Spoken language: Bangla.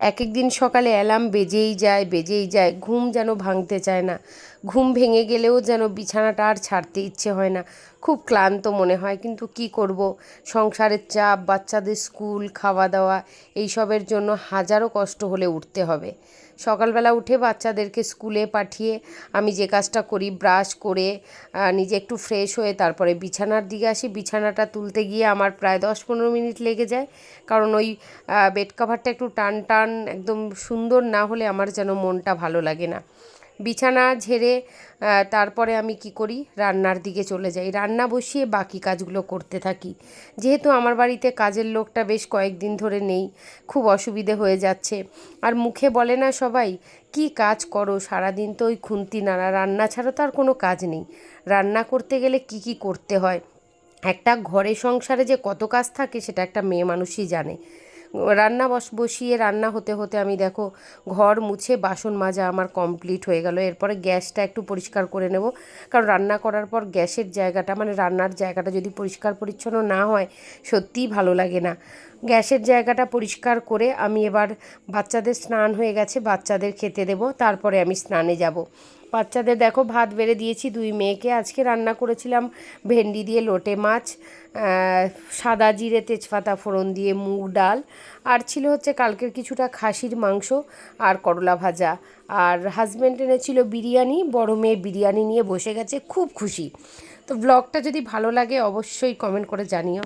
এক এক দিন সকালে অ্যালার্ম বেজেই যায় বেজেই যায়, ঘুম যেন ভাঙতে চায় না। ঘুম ভেঙে গেলেও যেন বিছানাটা আর ছাড়তে ইচ্ছে হয় না। খুব ক্লান্ত মনে হয়, কিন্তু কি করব? সংসারের চাপ, বাচ্চাদের স্কুল খাওয়া দাওয়া এইসবের জন্য হাজারো কষ্ট হলে উঠতে হবে। সকালবেলা উঠে বাচ্চাদেরকে স্কুলে পাঠিয়ে আমি যে কাজটা করি, ব্রাশ করে নিজে একটু ফ্রেশ হয়ে তারপরে বিছানার দিকে আসি। বিছানাটা তুলতে গিয়ে আমার প্রায় দশ পনেরো মিনিট লেগে যায়। কারণ ওই বেড কাভারটা একটু টান টান একদম সুন্দর না হলে আমার যেন মনটা ভালো লাগে না। বিছানা ঝেড়ে তারপরে আমি কি করি? রান্নার দিকে চলে যাই। রান্না বসিয়ে বাকি কাজগুলো করতে থাকি। যেহেতু আমার বাড়িতে কাজের লোকটা বেশ কয়েকদিন ধরে নেই, খুব অসুবিধে হয়ে যাচ্ছে। আর মুখে বলে না সবাই, কি কাজ করো? সারাদিন তো ওই খুন্তি নাড়া। রান্না ছাড়া তো আর কোনো কাজ নেই। রান্না করতে গেলে কি কি করতে হয়? একটা ঘরে সংসারে যে কত কাজ থাকে, সেটা একটা মেয়ে মানুষই জানে। রান্না বস, বসিয়ে রান্না হতে হতে আমি দেখো ঘর মুছে বাসন মাজা আমার কমপ্লিট হয়ে গেল। এরপরে গ্যাসটা একটু পরিষ্কার করে নেব। কারণ রান্না করার পর গ্যাসের জায়গাটা মানে রান্নার জায়গাটা যদি পরিষ্কার পরিচ্ছন্ন না হয়, সত্যিই ভালো লাগে না। গ্যাসের জায়গাটা পরিষ্কার করে আমি এবার বাচ্চাদের স্নান হয়ে গেছে, বাচ্চাদের খেতে দেবো। তারপরে আমি স্নানে যাব। বাচ্চাদের দেখো ভাত বেড়ে দিয়েছি, দুই মেয়েকে আজকে রান্না করেছিলাম ভেন্ডি দিয়ে লোটে মাছ সাদা জিরে, তেজপাতা ফোড়ন দিয়ে মুগ ডাল, আর ছিল হচ্ছে কালকের কিছুটা খাসির মাংস আর করলা ভাজা। আর হাজব্যান্ড এনেছিল বিরিয়ানি, বড় মেয়ে বিরিয়ানি নিয়ে বসে গেছে, খুব খুশি। তো ব্লগটা যদি ভালো লাগে অবশ্যই কমেন্ট করে জানিও।